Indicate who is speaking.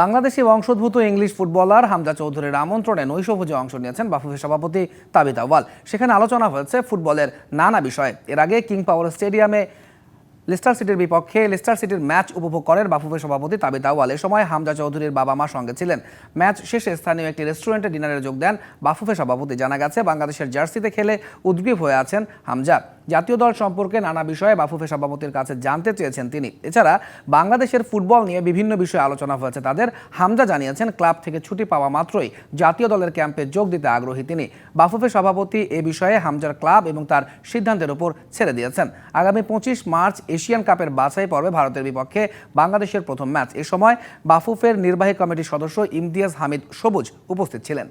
Speaker 1: বাংলাদেশি বংশোদ্ভূত English footballer Hamza চৌধুরীর আমন্ত্রণে নৈশভোজে অংশ নিয়েছেন বাফুফের সভাপতি তাবিত আউয়াল। সেখানে আলোচনা হয়েছে ফুটবলের নানা বিষয়ে। এর আগে কিং পাওয়ার স্টেডিয়ামে লিস্টার সিটির বিপক্ষে লিস্টার সিটির ম্যাচ উপভোগ করেন বাফুফের সভাপতি তাবিত আউয়াল। এ সময় হামজা চৌধুরীর বাবা মা সঙ্গে ছিলেন। ম্যাচ শেষে স্থানীয় একটি রেস্টুরেন্টে ডিনারে যোগ দেন বাফুফে সভাপতি। জানা গেছে, বাংলাদেশের জার্সিতে খেলে উদ্গ্রীব হয়ে আছেন হামজা। জাতীয় দল সম্পর্কে নানা বিষয়ে বাফুফে সভাপতির কাছে জানতে চেয়েছেন তিনি। এছাড়া বাংলাদেশের ফুটবল নিয়ে বিভিন্ন বিষয়ে আলোচনা হয়েছে। তাদের হামজা জানিয়েছেন, ক্লাব থেকে ছুটি পাওয়া মাত্রই জাতীয় দলের ক্যাম্পে যোগ দিতে আগ্রহী তিনি। বাফুফে সভাপতি এ বিষয়ে হামজার ক্লাব এবং তার সিদ্ধান্তের উপর ছেড়ে দিয়েছেন। আগামী পঁচিশ মার্চ এশিয়ান কাপের বাছাই পর্বে ভারতের বিপক্ষে বাংলাদেশের প্রথম ম্যাচ। এ সময় বাফুফের নির্বাহী কমিটির সদস্য ইমতিয়াজ হামিদ সবুজ উপস্থিত ছিলেন।